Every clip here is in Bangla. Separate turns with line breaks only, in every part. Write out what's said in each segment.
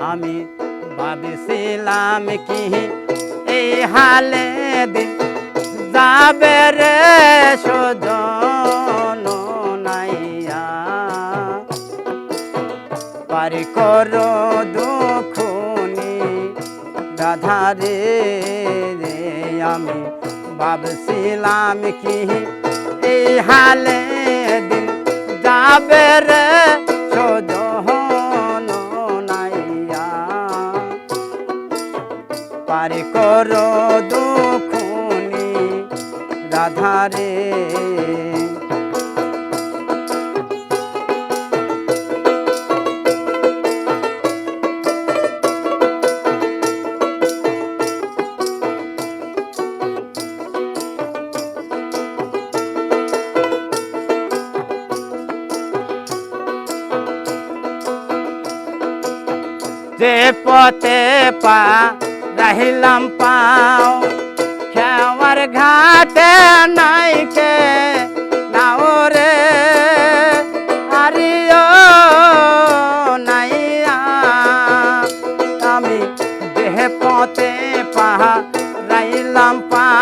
আমি ভাবিছিলাম কি এই হালে দিন যাবে রে সজন নাইয়া। পারি করো দুখুনি রাধারে রে, আমি ভাবছিলাম কি এই হালে দিন যাবে রে সজন পারি করো দুখুনি রাধারে যে পা রহিলাম পাও। খেওয়ার ঘাটে নাইকে, নাও রে, আরিও নাইয়া। আমি দেহ পথে পাহা রাইলাম পাও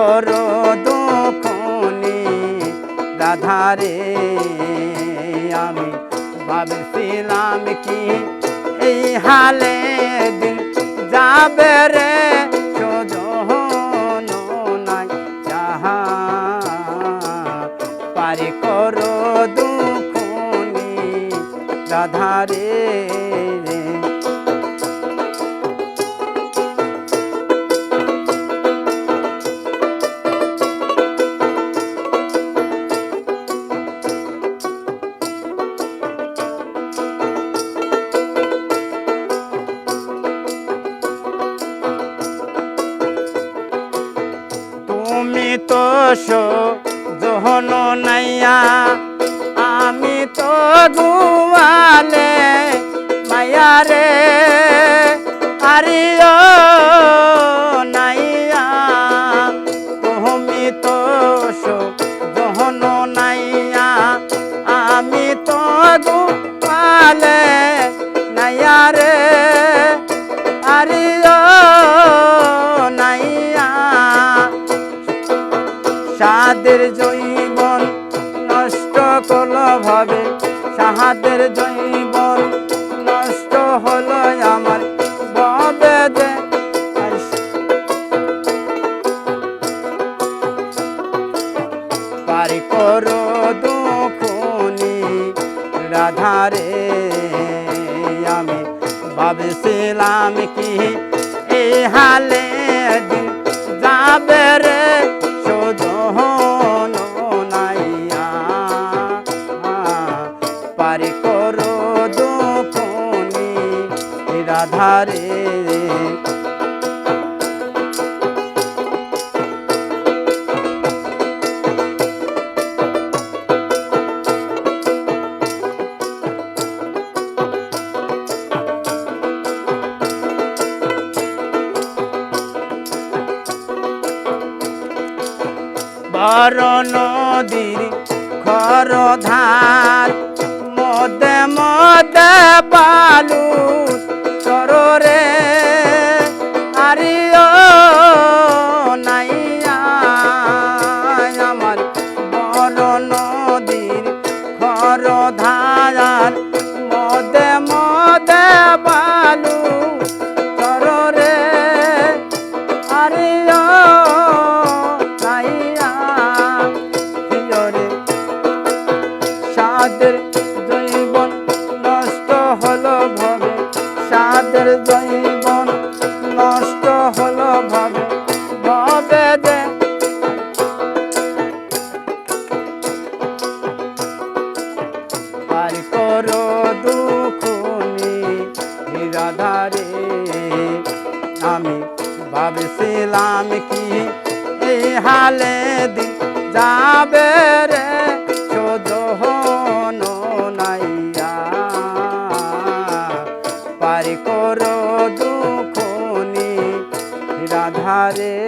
করো দুখনি রাধারে আমি ভাবছিলাম কি এই হালে দিন যাবে রে? তো জহন নাইয়া। আমি তো গুয়ালে মায়া রে, আরিও নাইয়া। তুমি তো জহন নাইয়া। আমি তো গুয়ালে সাদের জৈবন নষ্ট করল ভাবে। সাহাদের জৈবন নষ্ট হলো আমার ববে যে পারি করো রাধারে। আমি ভাবছিলাম কি এই হালে রাধারে বড় নদীর খর ধার মদে মদে বালু আমি ভাবছিলাম কি এই হালে দিন যাবে রে? শোধন পারি করো দুখনি রাধারে